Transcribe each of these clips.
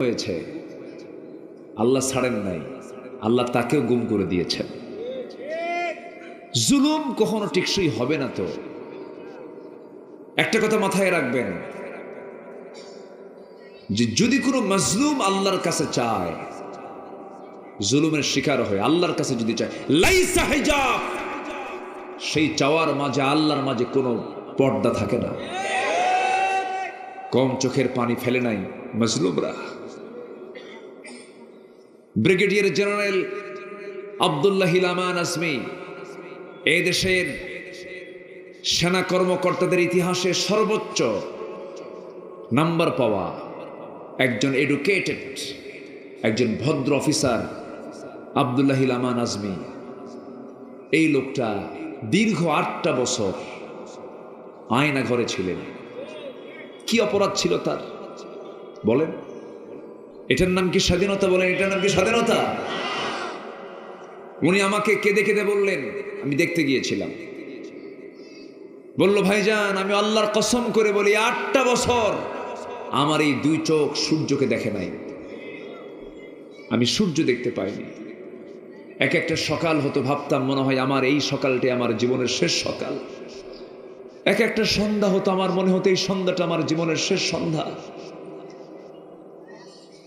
হয়েছে, আল্লাহ ছাড়েন নাই, আল্লাহ তাকেও গুম করে দিয়েছেন। জুলুম কখনো টিকসই হবে না তো। একটা কথা মাথায় রাখবেন, যে যদি কোনো মজলুম আল্লাহর কাছে চায়, জুলুমের শিকার হয়, আল্লাহর কাছে যদি চায়, লাইসা হিজাব, সেই চাওয়ার মাঝে, আল্লাহর মাঝে কোনো পর্দা থাকে না। কম চোখের পানি ফেলে নাই মজলুমরা। ব্রিগেডিয়ার জেনারেল আবদুল্লাহ আমান আজমি এই দেশের সেনা কর্মকর্তাদের ইতিহাসে সর্বোচ্চ নাম্বার পাওয়া একজন এডুকেটেড একজন ভদ্র অফিসার আবদুল্লাহ আমান আজমি। এই লোকটা দীর্ঘ আটটা বছর আয়না ঘরে ছিলেন। কি অপরাধ ছিল তার? বলেন। এটার নাম কি স্বাধীনতা বলেন? এটার নাম কি স্বাধীনতা? উনি আমাকে কেঁদে কেঁদে বললেন, আমি দেখতে গিয়েছিলাম। বলল, ভাইজান, আমি আল্লাহর কসম করে বলি, আটটা বছর আমার এই দুই চোখ সূর্যকে দেখে নাই। আমি সূর্য দেখতে পাইনি। এক একটা সকাল হতো ভাবতাম, মনে হয় আমার এই সকালটি আমার জীবনের শেষ সকাল। এক একটা সন্ধ্যা হতো, আমার মনে হতো এই সন্ধ্যাটা আমার জীবনের শেষ সন্ধ্যা।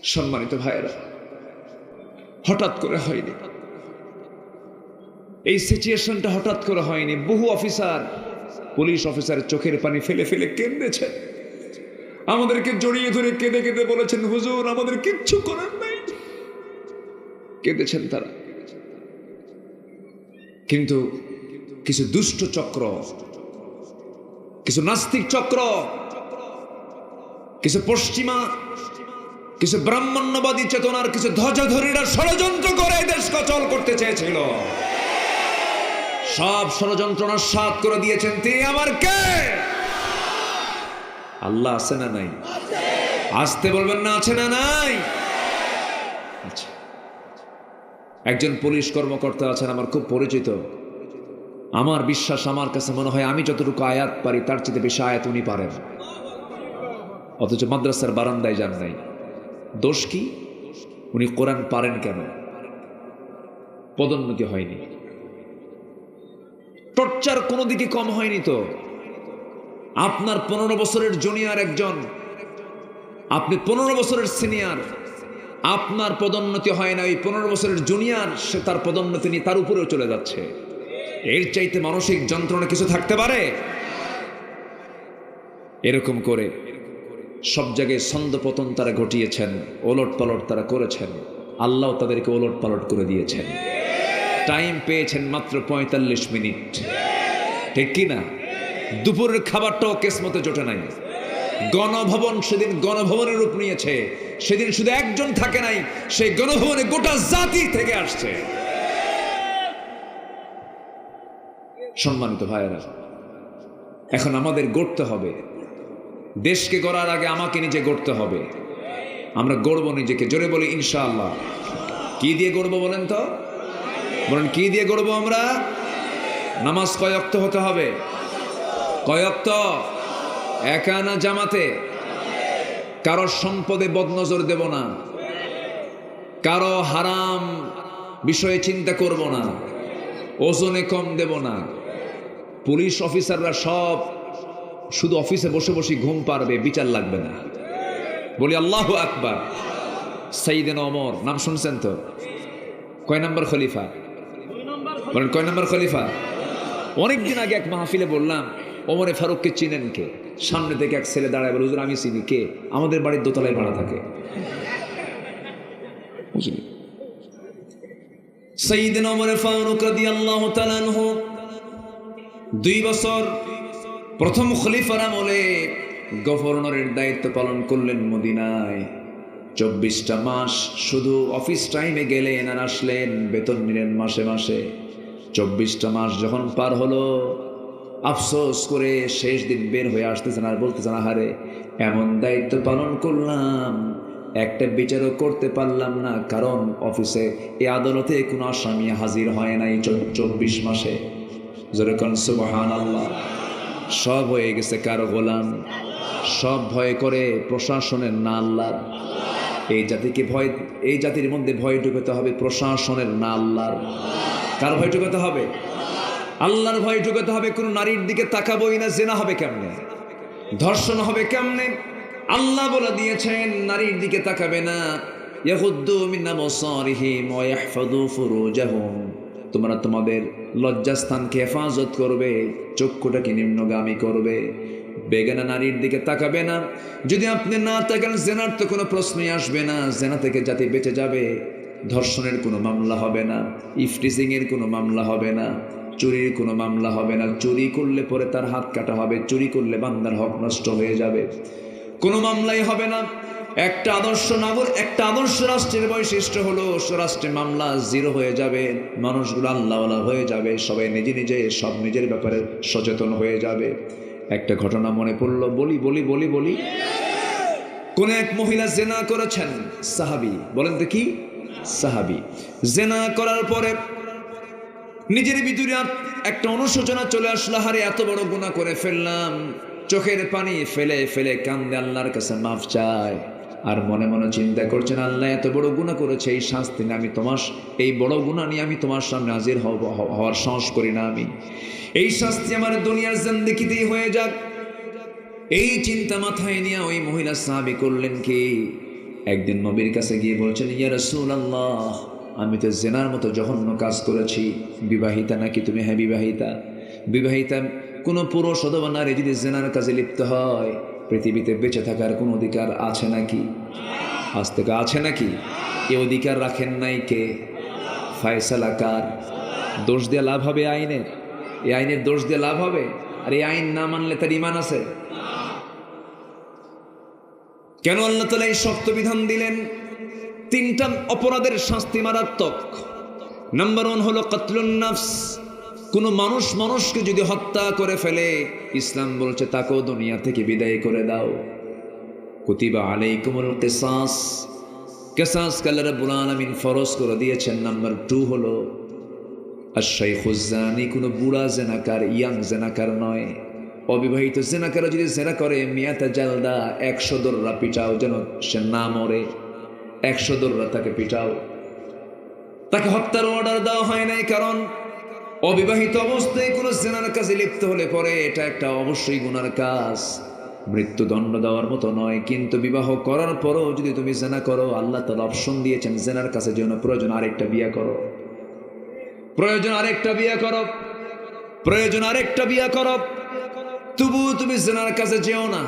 সম্মানিত ভাইয়েরা, হঠাৎ করে হয়নি। এই সিচুয়েশনটা হঠাৎ করে হয়নি। বহু অফিসার, পুলিশ অফিসার চোখের পানি ফেলে ফেলে কেঁদেছেন আমাদেরকে জড়িয়ে ধরে কেঁদে কেঁদে বলেছেন, হুজুর, আমাদের কিচ্ছু করার নাই। কেঁদেছেন তারা। কিন্তু কিছু দুষ্ট চক্র, কিছু নাস্তিক চক্র, কিছু পশ্চিমা কিছু ব্রাহ্মণ্যবাদী চেতনার কিছু ধ্বজাধরীরা ষড়যন্ত্র করে এই দেশকে অচল করতে চেয়েছিল। সব ষড়যন্ত্রণার সাত করে দিয়েছেন তিনি। আমার কে? আল্লাহ আছে না নাই? আসতে বলবেন না, আছে না নাই? আচ্ছা। একজন পুলিশ কর্মকর্তা আছেন, আমার খুব পরিচিত। আমার বিশ্বাস আমার কাছে মনে হয় আমি যতটুকু আয়াত পারি, তার চেয়ে বেশি আয়াত উনি পারেন। অথচ মাদ্রাসার বারান্দায় যান নাই। দোষ কি? উনি কোরআন পারেন কেন? পদোন্নতি হয়নি। টর্চার কোনো দিকে কম হয়নি তো? আপনার পনেরো বছরের জুনিয়র একজন, আপনি পনেরো বছরের সিনিয়র, আপনার পদোন্নতি হয় না, ওই পনেরো বছরের জুনিয়র, সে তার পদোন্নতি নিয়ে তার উপরেও চলে যাচ্ছে। এর চাইতে মানসিক যন্ত্রণা কিছু থাকতে পারে? এরকম করে সব জায়গায় ছন্দপতন তারা ঘটিয়েছেন ওলট পালট তারা করেছেন। আল্লাহ তাদেরকে ওলট পালট করে দিয়েছেন। টাইম পেয়েছেন মাত্র পঁয়তাল্লিশ মিনিট। ঠিক কি না? দুপুরের খাবারটাও কেসমতে জোটে নাই। গণভবন সেদিন গণভবনের রূপ নিয়েছে। সেদিন শুধু একজন থাকে নাই, সেই গণভবনে গোটা জাতি থেকে আসছে। সম্মানিত ভাইয়েরা, এখন আমাদের গড়তে হবে। দেশকে গড়ার আগে আমাকে নিজে গড়তে হবে। আমরা গড়বো নিজেকে। জোরে বলি, ইনশাআল্লাহ। কি দিয়ে গড়বো বলেন তো? বলেন, কি দিয়ে গড়বো আমরা? নামাজ কয়ক্ত হতে হবে? কয়ক্ত একা না জামাতে। কারও সম্পদে বদনজর দেব না। কারও হারাম বিষয়ে চিন্তা করব না। ওজনে কম দেব না। পুলিশ অফিসাররা সব শুধু অফিসে বসে বসে ঘুম পারবে বিচার লাগবে না। বলি, আল্লাহ আকবার। সাইদেন অমর নাম শুনছেন তো? কয় নম্বর খলিফা? বলেন, কয় নম্বর খলিফা? অনেকদিন আগে এক মাহফিলে বললাম, ওমরে ফারুককে চিনেন কে? সামনে থেকে এক ছেলে দাঁড়ায় বলে, হুজুর, আমি চিনি। কে? আমাদের বাড়ির দোতলায় ভাড়া থাকে। সঈদিন ওমরে ফারুক রাদিয়াল্লাহু তাআলা দুই বছর প্রথম খলিফার আমলে গভর্নরের দায়িত্ব পালন করলেন মদিনায়। চব্বিশটা মাস শুধু অফিস টাইমে গেলেন আর আসলেন বেতন নিলেন মাসে মাসে। চব্বিশটা মাস যখন পার হলো, আফসোস করে শেষ দিন বের হয়ে আসতেছেন আর বলতেছেন, আহারে, এমন দায়িত্ব পালন করলাম, একটা বিচারও করতে পারলাম না, কারণ অফিসে এ আদালতে কোনো আসামি হাজির হয় নাই চব্বিশ মাসে। যেরকম সুবহান আল্লাহ সব হয়ে গেছে কারও গোলাম। সব ভয় করে প্রশাসনের না আল্লাহ এই জাতিকে ভয়, এই জাতির মধ্যে ভয় ঢুকাতে হবে প্রশাসনের না আল্লাহর কার ভয় ঢুকাতে হবে? আল্লাহর ভয় ঢুকাতে হবে, কোনো নারীর দিকে তাকাবোই না, জেনা হবে কেমনে? ধর্ষণ হবে কেমনে? আল্লাহ বলে দিয়েছেন, নারীর দিকে তাকাবে না। ইয়াহুদ্দু তোমরা তোমাদের লজ্জাস্থানকে হেফাজত করবে চক্ষুটাকে নিম্নগামী করবে? বেগানা নারীর দিকে তাকাবে না। যদি আপনি না তাকান, জেনার তো কোনো প্রশ্নই আসবে না। জেনা থেকে জাতি বেঁচে যাবে, ধর্ষণের কোনো মামলা হবে না, ইফটিজিংয়ের কোনো মামলা হবে না, চুরির কোনো মামলা হবে না। চুরি করলে পরে তার হাত কাটা হবে, চুরি করলে বান্দার হক নষ্ট হয়ে যাবে। কোনো মামলাই হবে না। একটা আদর্শ নাগর, একটা আদর্শ রাষ্ট্রের বৈশিষ্ট্য হলো স্বরাষ্ট্রে মামলা জিরো হয়ে যাবে, মানুষগুলো আল্লাহওয়ালা হয়ে যাবে, সবাই নিজে নিজে, সব নিজের ব্যাপারে সচেতন হয়ে যাবে। একটা ঘটনা মনে পড়ল, বলি বলি বলি বলি। কোন এক মহিলা জেনা করেছেন, সাহাবি। বলেন তো কি সাহাবি। জেনা করার পরে নিজের ভিতরে একটা অনুশোচনা চলে আসলো, হারে এত বড় গুণা করে ফেললাম। চোখের পানি ফেলে ফেলে কান্দে, আল্লাহর কাছে মাফ চায়। আর মনে মনে চিন্তা করছেন, আল্লাহ এত বড় গুণা করেছে, এই শাস্তি নিয়ে আমি তোমার এই বড় গুণা নিয়ে আমি তোমার সামনে হাজির হওয়ার সাহস করি না আমি। এই শাস্তি আমার দুনিয়ার জিন্দিগিতেই হয়ে যাক। এই চিন্তা মাথায় নিয়ে ওই মহিলা সাহাবি করলেন কি? একদিন নবীর কাছে গিয়ে বলছেন, ইয়া রসুল আল্লাহ আমি তো জেনার মতো জঘন্য কাজ করেছি। বিবাহিতা নাকি তুমি? হ্যাঁ বিবাহিতা। বিবাহিতা কোনো পুরুষ অথবা নারী যদি জেনার কাজে লিপ্ত হয় পৃথিবীতে বেঁচে থাকার কোনো অধিকার আছে নাকি? আজ থেকে আছে নাকি? এ অধিকার রাখেন নাই কে? ফায়সালা কার? দোষ দিয়ে লাভ হবে আইনের? এই আইনের দোষ দিয়ে লাভ হবে? আর এই আইন না মানলে তার ইমান আছে? কেন আল্লাহ তালা এই শক্ত বিধান দিলেন? তিনটা অপরাধের শাস্তি মারাত্মক। নাম্বার ওয়ান হলো কাতলুন কোনো মানুষ মানুষকে যদি হত্যা করে ফেলে, ইসলাম বলছে তাকেও দুনিয়া থেকে বিদায় করে দাও। কুতিবা আলাইকুমুল কেসাস। কেসাস কাল্লা রাব্বুল আমিন ফরজ করে দিয়েছেন। নাম্বার টু হলো আর শাইখুজ্জানি কোনো বুড়া জেনাকার, ইয়াং জেনাকার নয়। অবিবাহিত জেনাকারা যদি জেনা করে, মিয়াতা জালদা একশো দোররা পিটাও যেন সে না মরে। একশো দোররা তাকে পিটাও। তাকে হত্যার অর্ডার দেওয়া হয় নাই কারণ অবিবাহিত অবস্থায় কোনো জেনার কাজে লিপ্ত হলে পরে এটা একটা অবশ্যই গুনার কাজ। মৃত্যুদণ্ড দেওয়ার মতো নয়, কিন্তু বিবাহ করার পরও যদি তুমি জেনা করো, আল্লাহ তার অপশন দিয়েছেন জেনার কাছে যেন প্রয়োজন আরেকটা বিয়ে করো। প্রয়োজন আরেকটা বিয়ে করো। প্রয়োজন আরেকটা বিয়ে করো। তবু তুমি জেনার কাছে যেও না।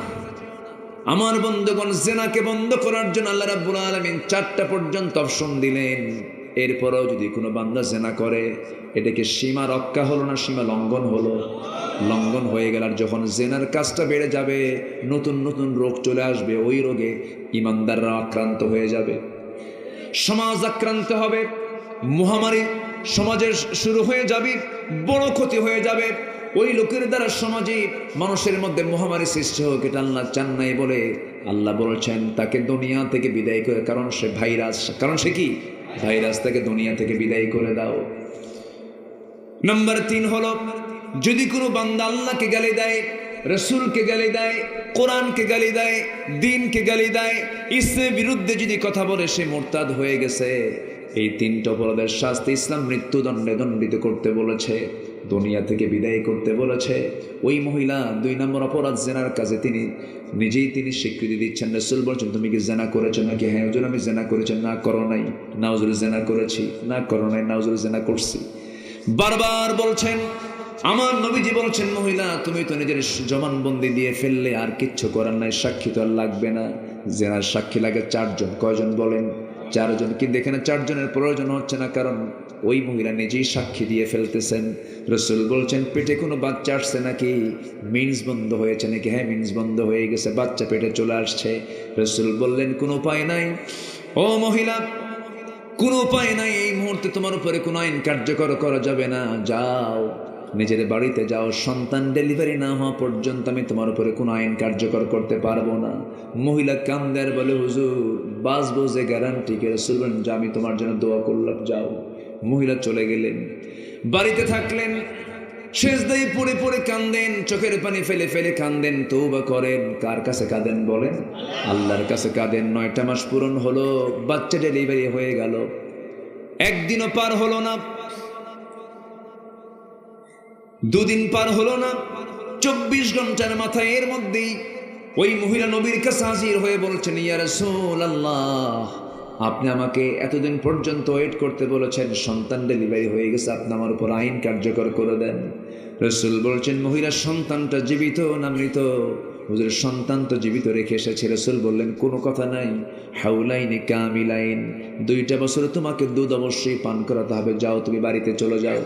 আমার বন্ধুগণ, জেনাকে বন্ধ করার জন্য আল্লাহ রাব্বুল আলামিন চারটা পর্যন্ত অপশন দিলেন। এরপরেও যদি কোনো বান্দা জেনা করে, এটাকে সীমা রক্ষা হলো না, সীমা লঙ্ঘন হলো? লঙ্ঘন হয়ে গেল আর যখন জেনার কাজটা বেড়ে যাবে, নতুন নতুন রোগ চলে আসবে, ওই রোগে ইমানদাররা আক্রান্ত হয়ে যাবে। সমাজ আক্রান্ত হবে, মহামারী সমাজের শুরু হয়ে যাবে, বড় ক্ষতি হয়ে যাবে। ওই লোকের দ্বারা সমাজে মানুষের মধ্যে মহামারী সৃষ্টি হোক, এটা আল্লাহ চান নাই বলে, আল্লাহ বলছেন, তাকে দুনিয়া থেকে বিদায় করে, কারণ সে ভাইরাস, কারণ সে কি? ভাইরাস তাকে দুনিয়া থেকে বিদায় করে দাও। নাম্বার তিন হলো, যদি কোনো বান্দা আল্লাহকে গালি দেয়, রসুলকে গালি দেয়, কোরআনকে গালি দেয়, দিনকে গালি দেয়, ইসলামের বিরুদ্ধে যদি কথা বলে, সে মোরতাদ হয়ে গেছে। এই তিনটা অপরাধের শাস্তি ইসলাম মৃত্যুদণ্ডে দণ্ডিত করতে বলেছে। দুনিয়া থেকে বিদায় করতে বলেছে। ওই মহিলা দুই নম্বর অপরাধ জেনার কাজে তিনি নিজেই তিনি স্বীকৃতি দিচ্ছেন, রসুল বলছেন, তুমি কি জেনা করেছ নাকি? হ্যাঁ ওজন আমি জেনা করেছি, না করো নাই। নাউজুল জেনা করেছি। না করো নাই নাউজুল জেনা করছি। বারবার বলছেন, আমার নবীজি বলছেন, মহিলা, তুমি তো নিজের জবানবন্দি দিয়ে ফেললে আর কিচ্ছু করার নাই, সাক্ষী তো আর লাগবে না। জেনার সাক্ষী লাগে চারজন। কয়জন বলেন? চারজন। কিন্তু এখানে চারজনের প্রয়োজন হচ্ছে না, কারণ ওই মহিলা নিজেই সাক্ষী দিয়ে ফেলতেছেন। রসুল বলছেন, পেটে কোনো বাচ্চা আসছে নাকি? মিন্স বন্ধ হয়েছে নাকি? হ্যাঁ মিন্স বন্ধ হয়ে গেছে, বাচ্চা পেটে চলে আসছে। রসুল বললেন, কোনো উপায় নাই। ও মহিলা, কোনো উপায় নাই, এই মুহূর্তে তোমার উপরে কোনো আইন কার্যকর করা যাবে না। যাও, নিজের বাড়িতে যাও, সন্তান ডেলিভারি না হওয়া পর্যন্ত আমি তোমার উপরে কোনো আইন কার্যকর করতে পারব না। মহিলা কান্দার বলে, হুজুর, বাঁচবো যে গ্যারান্টি কে? রসুলবেন যা আমি তোমার জন্য দোয়া করলাম, যাও। মহিলা চলে গেলেন। বাড়িতে থাকলেন। শেষদাই পড়ে পড়ে কান্দেন, চোখের পানি ফেলে ফেলে কান্দেন তৌবা করেন। কার কাছে কাঁদেন বলেন? আল্লাহর কাছে কাঁদেন। নয়টা মাস পূরণ হলো, বাচ্চা ডেলিভারি হয়ে গেল। একদিনও পার হলো না। দুদিন পার হলো না। চব্বিশ ঘণ্টার মাথায় এর মধ্যেই ওই মহিলা নবীর কাছে হাজির হয়ে বলছেন ইয়ার রাসূল আল্লাহ আপনি আমাকে এতদিন পর্যন্ত ওয়েট করতে বলেছেন, সন্তান ডেলিভারি হয়ে গেছে, আপনি আমার উপর আইন কার্যকর করে দেন। রসুল বলছেন, মহিলার সন্তানটা জীবিত না মৃত? হুজুর সন্তান তো জীবিত রেখে এসেছে, রসুল বললেন, কোনো কথা নাই। হাউলাইনি কামিলাইন। দুইটা বছরে তোমাকে দুধ অবশ্যই পান করাতে হবে, যাও তুমি বাড়িতে চলে যাও।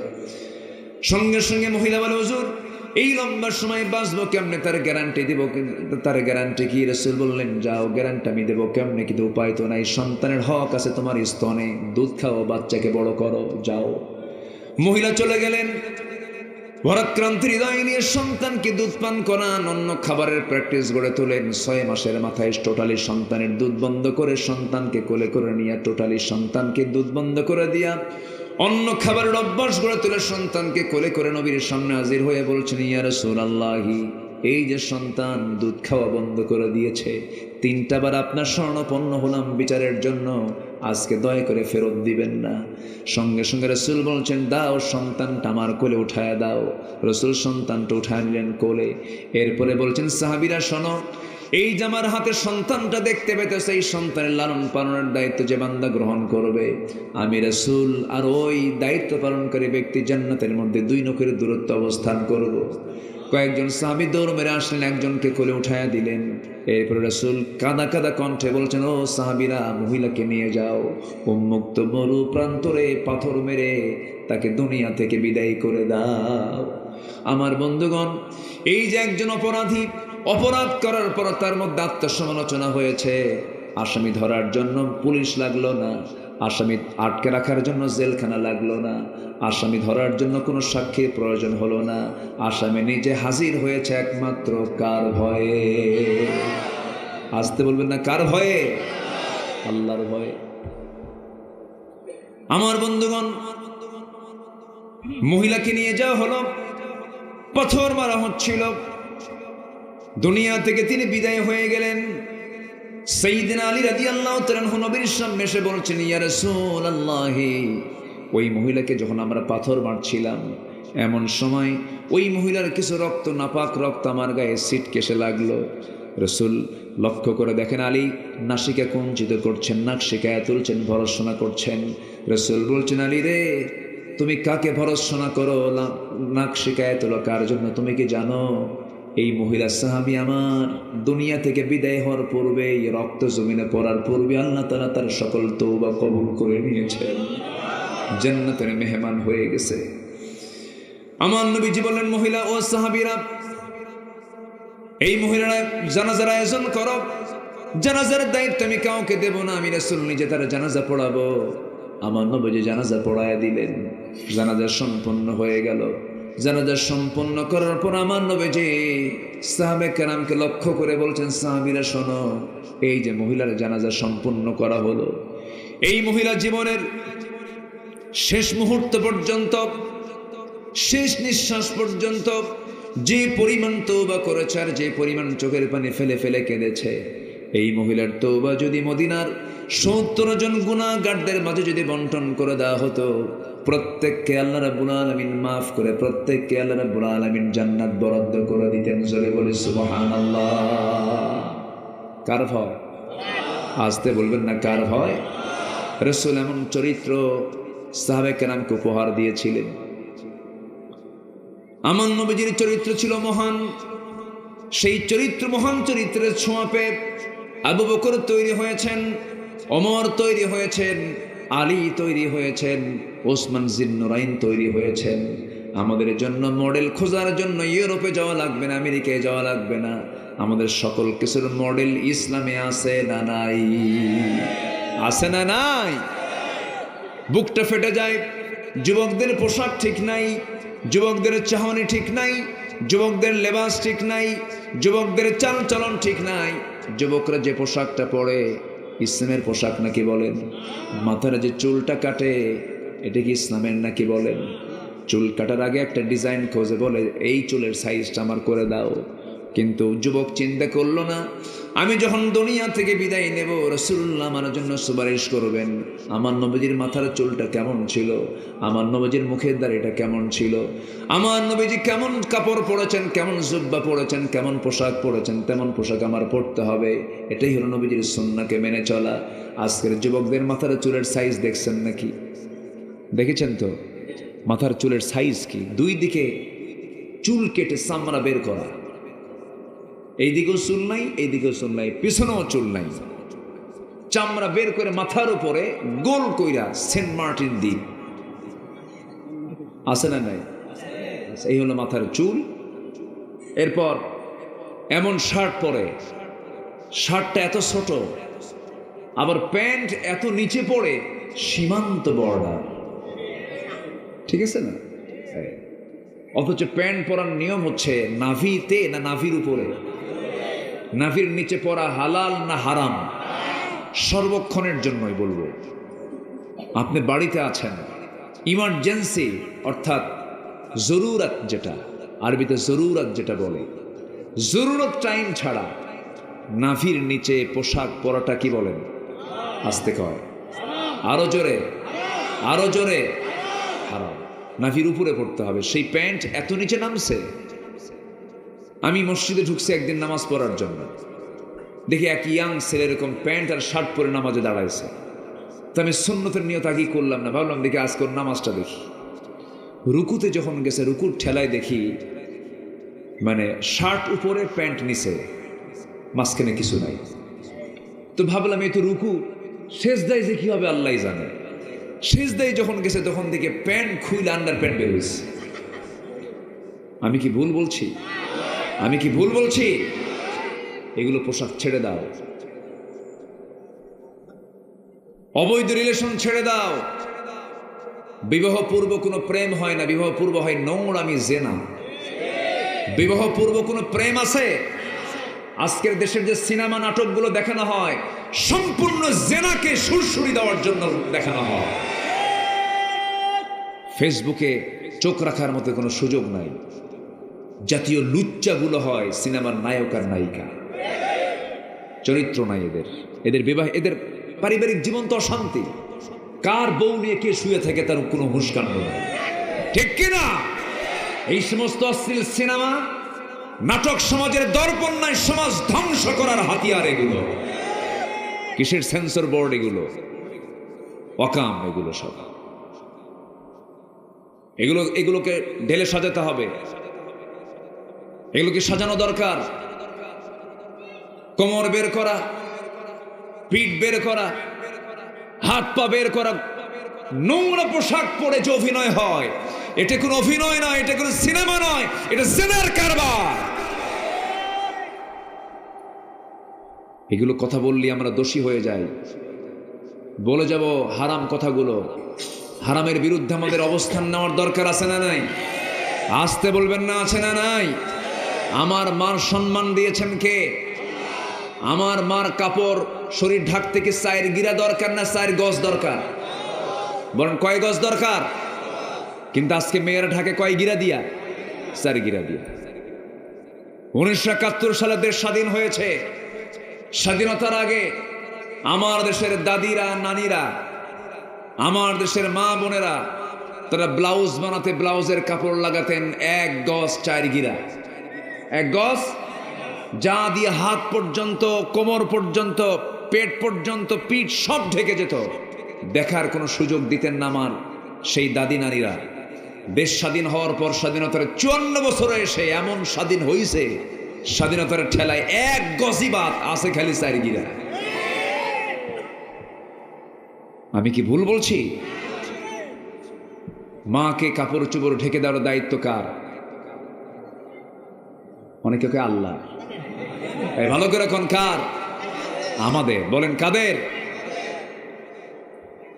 সঙ্গে সঙ্গে মহিলা বলে, হুজুর এই লম্বা সময় বাঁচবো কেমনে? তার গ্যারান্টি দিব তার গ্যারান্টি কি? রসুল বললেন, যাও গ্যারান্টি আমি দেবো কেমনে? কিন্তু উপায় তো নাই। সন্তানের হক আছে তোমার স্তনে। দুধ খাও, বাচ্চাকে বড় করো, যাও। মহিলা চলে গেলেন। ভরাক্রান্ত হৃদয় নিয়ে সন্তানকে দুধ পান করান। অন্য খাবারের প্র্যাকটিস গড়ে তোলেন। ছয় মাসের মাথায় টোটালি সন্তানের দুধ বন্ধ করে সন্তানকে কোলে করে নিয়ে টোটালি সন্তানকে দুধ বন্ধ করে দিয়া অন্য খাবারের অভ্যাস গড়ে তুলে সন্তানকে কোলে করে নবীর সামনে হাজির হয়ে বলছেন, ইয়া রাসূলুল্লাহি, এই যে সন্তান দুধ খাওয়া বন্ধ করে দিয়েছে, তিনটা বার আপনার স্বর্ণপন্ন হলাম বিচারের জন্য, আজকে দয়া করে ফেরত দিবেন না। সঙ্গে সঙ্গে রসুল বলছেন, দাও সন্তানটা আমার কোলে উঠায় দাও। রসুল সন্তানটা উঠায় নিলেন কোলে। এরপরে বলছেন, সাহাবিরা শোনো এই যে আমার হাতে সন্তানটা দেখতে পেতেছে এই সন্তানের লালন পালনের দায়িত্ব যে বান্দা গ্রহণ করবে। আমি রসুল আর ওই দায়িত্ব পালনকারী ব্যক্তি জান্নাতের মধ্যে দুই নখের দূরত্ব অবস্থান করব। কয়েকজন সাহাবি দৌড় মেরে আসলেন, একজনকে কোলে উঠাইয়া দিলেন। এরপরে রসুল কাদা কাদা কণ্ঠে বলছেন, ও সাহাবিরা, মহিলাকে নিয়ে যাও। উন্মুক্ত মরু প্রান্তরে পাথর মেরে তাকে দুনিয়া থেকে বিদায় করে দাও। আমার বন্ধুগণ, এই যে একজন অপরাধী অপরাধ করার পর তার মধ্যে আত্মসমালোচনা হয়েছে। আসামি ধরার জন্য পুলিশ লাগল না। আসামি আটকে রাখার জন্য জেলখানা লাগল না। আসামি ধরার জন্য কোনো সাক্ষীর প্রয়োজন হলো না। আসামি নিজে হাজির হয়েছে একমাত্র কার ভয়ে। আসতে বলবেন না, কার ভয়ে? আল্লাহর ভয়ে। আমার বন্ধুগণ, মহিলাকে নিয়ে যাওয়া হলো। পাথর মারা হচ্ছিল। দুনিয়া থেকে তিনি বিদায় হয়ে গেলেন। সেইদিন আলী রাজি আল্লাহ নবীর সামনে এসে বলছেন, ইয়া রাসূলুল্লাহ। ওই মহিলাকে যখন আমরা পাথর মারছিলাম, এমন সময় ওই মহিলার কিছু রক্ত, নাপাক রক্ত আমার গায়ে সিট কেসে লাগল। রসুল লক্ষ্য করে দেখেন আলী নাসিকা কুঞ্চিত করছেন নাকশিকায় তুলছেন, ভরসনা করছেন। রসুল বলছেন, আলী রে, তুমি কাকে ভরসনা করো? নাক শিকায় তোলো, কার জন্য? তুমি কি জানো? এই মহিলা সাহাবি আমার দুনিয়া থেকে বিদায় হওয়ার পূর্বে এই রক্ত জমিনে পড়ার পূর্বে আল্লাহ তারা তার সকল তৌবা কবুল করে নিয়েছেন। জান্নাতের মেহমান হয়ে গেছে। আমার নবীজি বললেন, মহিলা ও সাহাবিরা, এই মহিলারা জানাজার আয়োজন করো। জানাজার দায়িত্ব আমি কাউকে দেব না, আমি রাসুল নিজে তারা জানাজা পড়াবো। আমার নবীজি জানাজা পড়ায় দিলেন। জানাজা সম্পন্ন হয়ে গেল। জানাজা সম্পন্ন করার পর আমার নবীজি সাহাবে কেরামকে লক্ষ্য করে বলছেন, সাহাবিরা, শোনো, এই যে মহিলার জানাজা সম্পন্ন করা হলো। এই মহিলা জীবনের শেষ মুহূর্ত পর্যন্ত, শেষ নিঃশ্বাস পর্যন্ত যে পরিমাণ তৌবা করেছে আর যে পরিমাণ চোখের পানি ফেলে ফেলে কেঁদেছে, এই মহিলার তৌবা যদি মদিনার সত্তর জন গুণাগারদের মাঝে যদি বন্টন করে দেওয়া হতো প্রত্যেককে আল্লাহ রাব্বুল আলামিন মাফ করে, প্রত্যেককে আল্লাহ রাব্বুল আলামিন জান্নাত বরাদ্দ করে দিতেন, জোরে বলে সুবহানাল্লাহ। কার ভয়? আসতে বলবেন না কার ভয়? রসুল এমন চরিত্র সাহাবে কেরামকে উপহার দিয়েছিলেন। আমার নবীজির চরিত্র ছিল মহান। সেই চরিত্র, মহান চরিত্রের ছোঁয়া পেয়ে আবু বকর তৈরি হয়েছেন অমর তৈরি হয়েছেন আলী তৈরি হয়েছেন, ওসমান জিন্নুরাইন তৈরি হয়েছেন। আমাদের জন্য মডেল খোঁজার জন্য ইউরোপে যাওয়া লাগবে না, আমেরিকায় যাওয়া লাগবে না। আমাদের সকল কিছুর মডেল ইসলামে আছে না নাই? আছে না নাই? বুকটা ফেটে যায়। যুবকদের পোশাক ঠিক নাই, যুবকদের চাহনি ঠিক নাই, যুবকদের লেবাস ঠিক নাই, যুবকদের চাল চলন ঠিক নাই। যুবকরা যে পোশাকটা পরে ইসলামের পোশাক নাকি বলেন? মাথার যে চুলটা কাটে, এটা কি ইসলামের নাকি বলেন? চুল কাটার আগে একটা ডিজাইন খোঁজে বলে, এই চুলের সাইজটা আমার করে দাও। কিন্তু যুবক চিন্তা করল না, আমি যখন দুনিয়া থেকে বিদায় নেব রসুল্লাহ আমার জন্য সুপারিশ করবেন। আমার নবীজির মাথার চুলটা কেমন ছিল? আমার নবীজির মুখের দাড়িটা কেমন ছিল? আমার নবীজি কেমন কাপড় পরেছেন, কেমন জুব্বা পরেছেন, কেমন পোশাক পরেছেন, তেমন পোশাক আমার পরতে হবে? এটাই হলো নবীজির সন্নাকে মেনে চলা। আজকের যুবকদের মাথার চুলের সাইজ দেখছেন নাকি? দেখেছেন তো? মাথার চুলের সাইজ কি? দুই দিকে চুল কেটে চামড়া বের করা। এইদিকেও চুল নাই এইদিকেও চুল নাই পিছনেও চুল নাই। চামড়া বের করে মাথার উপরে গোল কইরা সেন্ট মার্টিন দ্বীপ আছে না নাই? আচ্ছা, এই হলো মাথার চুল। এরপর এমন শার্ট পরে শার্টটা এত ছোট আবার প্যান্ট এত নিচে পড়ে সীমান্ত বর্ডার। ঠিক আছে না। অথচ প্যান্ট পরার নিয়ম হচ্ছে নাভিতে না নাভির উপরে? নাভির নিচে পরা হালাল না হারাম? সর্বক্ষণের জন্যই বলব। আপনি বাড়িতে আছেন। ইমার্জেন্সি, অর্থাৎ জরুরত যেটা, আরবিতে জরুরত যেটা বলে। জরুরত টাইম ছাড়া নাভির নিচে পোশাক পরাটা কি বলেন? আসতে কয় আরও জোরে। আরও জোরে। হারাম। নাভির উপরে পড়তে হবে। সেই প্যান্ট এত নিচে নামছে? আমি মসজিদে ঢুকছি একদিন নামাজ পড়ার জন্য। দেখি এক ইয়াং ছেলে এরকম প্যান্ট আর শার্ট পরে নামাজে দাঁড়াইছে। তো আমি সুন্নতের নিয়ত আগেই করলাম না, ভাবলাম দেখি আজকের নামাজটা দেখি। রুকুতে যখন গেছে, রুকুর ঠেলায় দেখি মানে শার্ট উপরে, প্যান্ট নিচে, মাঝখানে কিছু নাই। তো ভাবলাম এই তো রুকু শেষ দেয় যে কি হবে আল্লাহ জানে। শেষ দেয় যখন গেছে, তখন থেকে প্যান্ট খুইলে আন্ডার প্যান্ট বের হয়েছে আমি কি ভুল বলছি? আমি কি ভুল বলছি? এগুলো পোশাক ছেড়ে দাও। অবৈধ রিলেশন ছেড়ে দাও। বিবাহ পূর্ব কোনো প্রেম হয় না বিবাহ পূর্ব হয় নোংরামি, জেনা। বিবাহ পূর্ব কোনো প্রেম আছে? আজকের দেশের যে সিনেমা নাটকগুলো দেখানো হয়, সম্পূর্ণ জেনাকে সুরসুরি দেওয়ার জন্য দেখানো হয়। ফেসবুকে চোখ রাখার মতো কোনো সুযোগ নাই। জাতীয় লুচ্চাগুলো হয় সিনেমার নায়ক আর নায়িকা। চরিত্র নাই এদের। এদের বিবাহ, এদের পারিবারিক জীবন তো অশান্তি। কার বউ নিয়ে কে শুয়ে থাকে তার কোনো হুঁশকাণ্ড নাই ঠিক কিনা? এই সমস্ত অশ্লীল সিনেমা নাটক সমাজের দর্পণ নাই, সমাজ ধ্বংস করার হাতিয়ার এগুলো। কিসের সেন্সর বোর্ড এগুলো? অকাম এগুলো সব। এগুলো, এগুলোকে ঢেলে সাজাতে হবে। এগুলোকে সাজানো দরকার? কোমর বের করা, পিঠ বের করা, হাত পা বের করা, নোংরা পোশাক পরে যে অভিনয় হয়, এটা কোনো অভিনয় নয়, এটা কোনো সিনেমা নয়, এটা জেনার কারবার। এগুলো কথা বললে আমরা দোষী হয়ে যাই। বলে যাব হারাম কথাগুলো। হারামের বিরুদ্ধে আমাদের অবস্থান নেওয়ার দরকার আছে না নাই? আসতে বলবেন না আছে না নাই? আমার মার সম্মান দিয়েছেন কে? আমার মার কাপড় শরীর ঢাকতে কি চায়ের গিরা দরকার না চায়ের গজ দরকার? বরং কয় গজ দরকার? কিন্তু আজকে মেয়েরা ঢাকে কয় গিরা দিয়া? চার গিরা দিয়া। উনিশশো একাত্তর সালে দেশ স্বাধীন হয়েছে। স্বাধীনতার আগে আমার দেশের দাদিরা, নানিরা, আমার দেশের মা বোনেরা তারা ব্লাউজ বানাতে ব্লাউজের কাপড় লাগাতেন এক গজ চার গিরা। এক গজ, যা দিয়ে হাত পর্যন্ত, কোমর পর্যন্ত, পেট পর্যন্ত, পিঠ সব ঢেকে যেত। দেখার কোনো সুযোগ দিতেন না আমার সেই দাদি নারীরা। দেশ স্বাধীন হওয়ার পর স্বাধীনতার চুয়ান্ন বছরে এসে এমন স্বাধীন হইছে, স্বাধীনতার ঠেলায় এক গজিবাত আছে খালি চারিগিরা। আমি কি ভুল বলছি? মাকে কাপড় চুপড় ঢেকে দেওয়ার দায়িত্ব কার? অনেকে কে আল্লাহ। ভালো করে কোন কার? আমাদের। বলেন কাদের?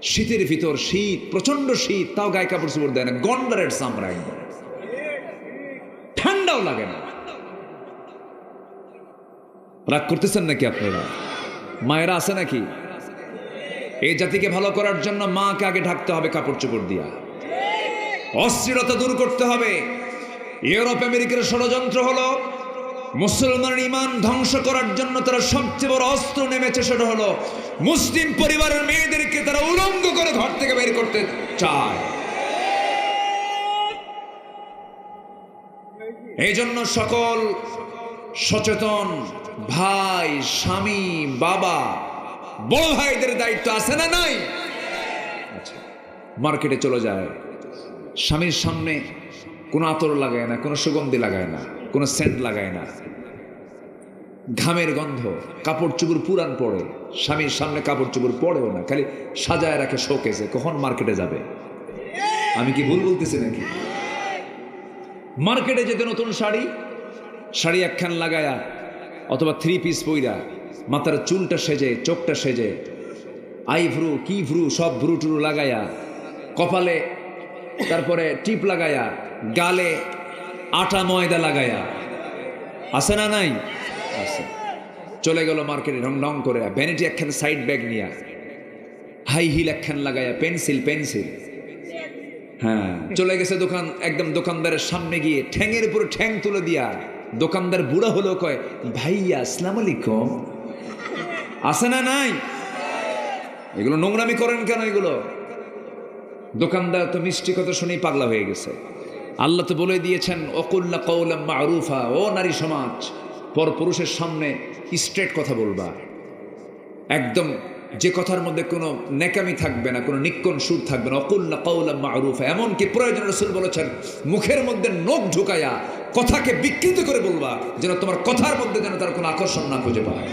শীতের ভিতর শীত প্রচণ্ড শীত, তাও গায়ে কাপড় চোপড় দেয় না। গন্ডারের একদম। ঠান্ডাও লাগে না। রাগ করতেছেন নাকি আপনারা? মায়েরা আছে নাকি? এই জাতিকে ভালো করার জন্য মাকে আগে ঢাকতে হবে কাপড় চোপড় দিয়া। অস্থিরতা দূর করতে হবে। ইউরোপ, আমেরিকার ষড়যন্ত্র হলো মুসলমানের ইমান ধ্বংস করার জন্য তারা সবচেয়ে বড় অস্ত্র নেমেছে, সেটা হলো মুসলিম পরিবারের মেয়েদেরকে তারা উলঙ্গ করে ঘর থেকে বের করতে চায়। এই জন্য সকল সচেতন ভাই, স্বামী, বাবা, বড় ভাইদের দায়িত্ব আছে না নাই? আচ্ছা মার্কেটে চলে যায়। স্বামীর সামনে কোনো আতর লাগায় না, কোনো সুগন্ধি লাগায় না। কোনো সেন্ট লাগায় না। ঘামের গন্ধ, কাপড় চুপুর পুরান পড়ে। স্বামীর সামনে কাপড় চুপুর পড়েও না, খালি সাজায় রাখে শোকেসে, কখন মার্কেটে যাবে? আমি কি ভুল বলতেছি নাকি? মার্কেটে যেতে নতুন শাড়ি? শাড়ি একখান লাগায়া, অথবা থ্রি পিস পইরা, মাথার চুলটা সেজে, চোখটা সেজে, আই ভ্রু, কি ভ্রু, সব ভ্রু টুরু লাগায়া, কপালে, তারপরে টিপ লাগায়া, গালে আটা ময়দা লাগায়া। আছে না নাই? আছে। চলে গেল মার্কেটে রং রং করে। ভ্যানিটি একখান সাইড ব্যাগ নিয়ে। হাই হিল একখান লাগায়া পেন্সিল পেন্সিল হ্যাঁ চলে গেছে দোকান, একদম দোকানদারের সামনে গিয়ে ঠ্যাংয়ের উপর ঠ্যাং তুলে দিয়া। দোকানদার বুড়া হলো, কয়, ভাইয়া, আসসালাম আলাইকুম। আছে না নাই? এগুলো নোংরামি করেন কেন এগুলো? দোকানদার তো মিষ্টি কথা শুনেই পাগলা হয়ে গেছে। আল্লাহ তো বলে দিয়েছেন, অকুল্লা কৌলাম মারুফা ও নারী সমাজ, পর পুরুষের সামনে স্ট্রেট কথা বলবা। একদম যে কথার মধ্যে কোনো নেকামি থাকবে না, কোনো নিক্কন সুর থাকবে না। অকুল্লা কৌলাম মারুফা এমনকি প্রয়োজন রসুল বলেছেন, মুখের মধ্যে নখ ঢুকাইয়া কথাকে বিকৃত করে বলবা, যেন তোমার কথার মধ্যে যেন তার কোনো আকর্ষণ না খুঁজে পায়।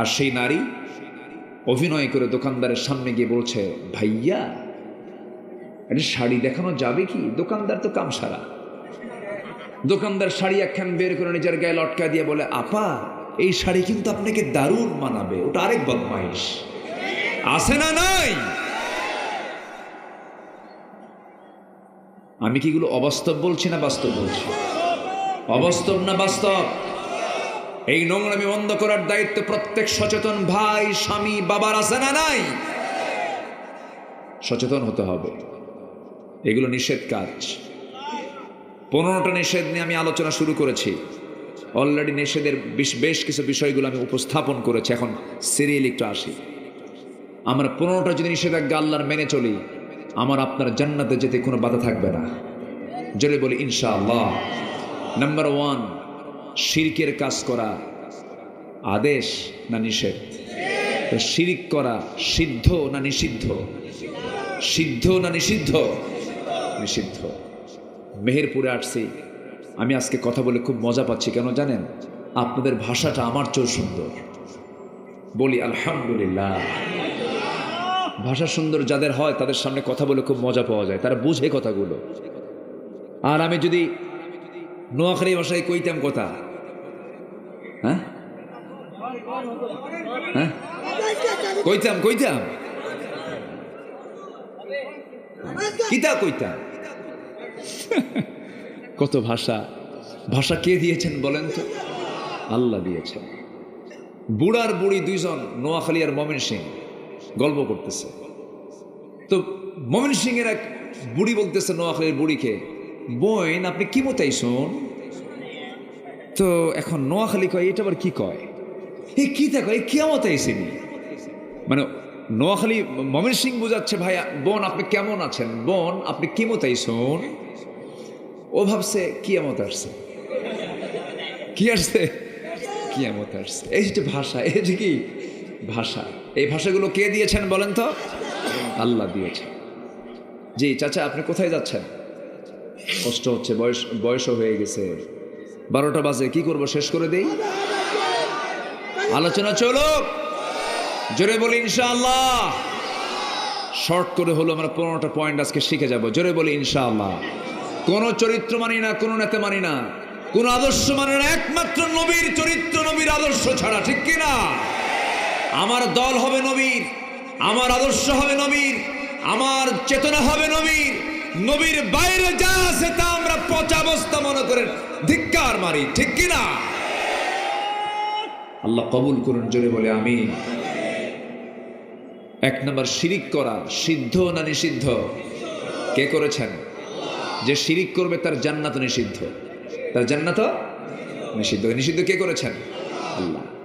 আর সেই নারী অভিনয় করে দোকানদারের সামনে গিয়ে বলছে, ভাইয়া একটা শাড়ি দেখানো যাবে কি? দোকানদার তো কাম সারা দোকানদার শাড়ি একখান বের করে নিজের গায়ে লটকা দিয়ে বলে, আপা, এই শাড়ি কিন্তু আপনাকে দারুণ মানাবে। ওটা আরেক বদমাইশ। আছে না নাই? আমি কি এগুলো অবাস্তব বলছি না বাস্তব বলছি? অবাস্তব না বাস্তব? এই নোংরামি বন্ধ করার দায়িত্ব প্রত্যেক সচেতন ভাই, স্বামী, বাবার আছে না নাই? সচেতন হতে হবে। এগুলো নিষেধ কাজ। পনেরোটা নিষেধ নিয়ে আমি আলোচনা শুরু করেছি। অলরেডি নিষেধের বেশ- কিছু বিষয়গুলো আমি উপস্থাপন করেছি। এখন সিরিয়াল একটু আসি। আমরা পনেরোটা যদি নিষেধাজ্ঞা আল্লাহর মেনে চলি, আমার আপনার জান্নাতে যেতে কোনো বাধা থাকবে না। যদি বলি, ইনশাআল্লাহ। নাম্বার ওয়ান শিরকের কাজ করা আদেশ না নিষেধ? শিরিক করা সিদ্ধ না নিষিদ্ধ? সিদ্ধ না নিষিদ্ধ? নিষিদ্ধ। মেহেরপুরে আসছি। আমি আজকে কথা বলে খুব মজা পাচ্ছি, কেন জানেন? আপনাদের ভাষাটা আমার চেয়েও সুন্দর। বলি, আলহামদুলিল্লাহ। ভাষা সুন্দর যাদের হয়, তাদের সামনে কথা বলে খুব মজা পাওয়া যায়। তারা বুঝে কথাগুলো। আর আমি যদি নোয়াখালী ভাষায় কইতাম কথা হ্যাঁ? হ্যাঁ? কইতাম কইতাম। কিতা কইতাম? কত ভাষা? ভাষা কে দিয়েছেন বলেন তো? আল্লাহ দিয়েছেন। বুড়ার বুড়ি দুইজন, নোয়াখালী আর মমিন সিং, গল্প করতেছে। তো মমিন সিং এর এক বুড়ি বলতেছে নোয়াখালীর বুড়িকে, বোন, আপনি কি মতাই শোন তো এখন নোয়াখালী কয়, এটা আবার কি কয়? এ কি দেখো এই কিয়ামত আইসিনি? মানে নোয়াখালী মমিন সিং বোঝাচ্ছে ভাই বোন, আপনি কেমন আছেন? বোন, আপনি কিমত আইসুন ও ভাবছে, কিয়ামত আসছে। কি আসছে? কিয়ামত আসছে। এই যে ভাষা, এই যে কি ভাষা, এই ভাষাগুলো কে দিয়েছেন বলেন তো? আল্লাহ দিয়েছেন। জি, চাচা, আপনি কোথায় যাচ্ছেন? কষ্ট হচ্ছে, বয়স, বয়সও হয়ে গেছে। বারোটা বাজে, কি করব, শেষ করে দেই? আলোচনা চলো জোরে বলি ইনশাআল্লাহ। শর্ট করে হলো আমরা পনেরোটা পয়েন্ট আজকে শিখে যাব। জোরে বলি ইনশাআল্লাহ। কোন চরিত্র মানি না, কোন নেতা মানি না। কোন আদর্শ মানে না, একমাত্র নবীর চরিত্র, নবীর আদর্শ ছাড়া, ঠিক কি না? আমার দল হবে নবীর, আমার আদর্শ হবে নবীর, আমার চেতনা হবে নবীর নবীর বাইরে যা আছে তা আমরা পচা বস্তা মনে করে ধিক্কার মারি, ঠিক কি না? আল্লাহ কবুল করুন, জোরে বলে আমি এক নম্বর শিরিক করা, সিদ্ধ না নিষিদ্ধ? কে করেছেন? যে শিরিক করবে তার জান্নাত নিষিদ্ধ। তার জান্নাত নিষিদ্ধ। নিষিদ্ধ কে করেছেন? আল্লাহ।